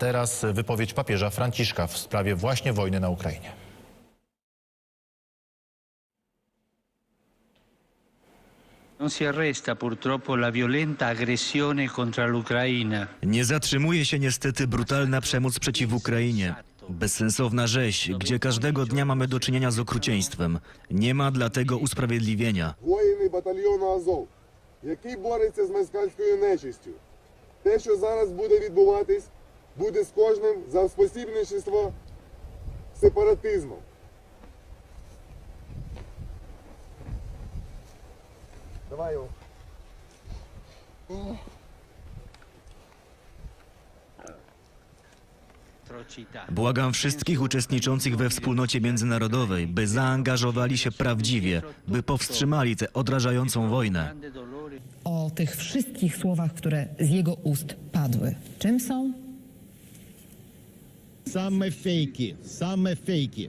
teraz wypowiedź papieża Franciszka w sprawie właśnie wojny na Ukrainie. Non si arresta purtroppo la violenta aggressione contro l'Ucraina. Nie zatrzymuje się niestety brutalna przemoc przeciw Ukrainie. Bezsensowna rzeź, gdzie każdego dnia mamy do czynienia z okrucieństwem. Nie ma dla tego usprawiedliwienia. воїни батальйону Азов, який бореться з москальською нечистю. Те, що зараз буде відбуватись, буде з кожним за спосібничество сепаратизмом. Давай його. Atrocità. Błagam wszystkich uczestniczących we wspólnocie międzynarodowej, by zaangażowali się prawdziwie, by powstrzymali tę odrażającą wojnę. Grande dolore. o tych wszystkich słowach, które z jego ust padły. Czym są? Саме фейки, саме фейки.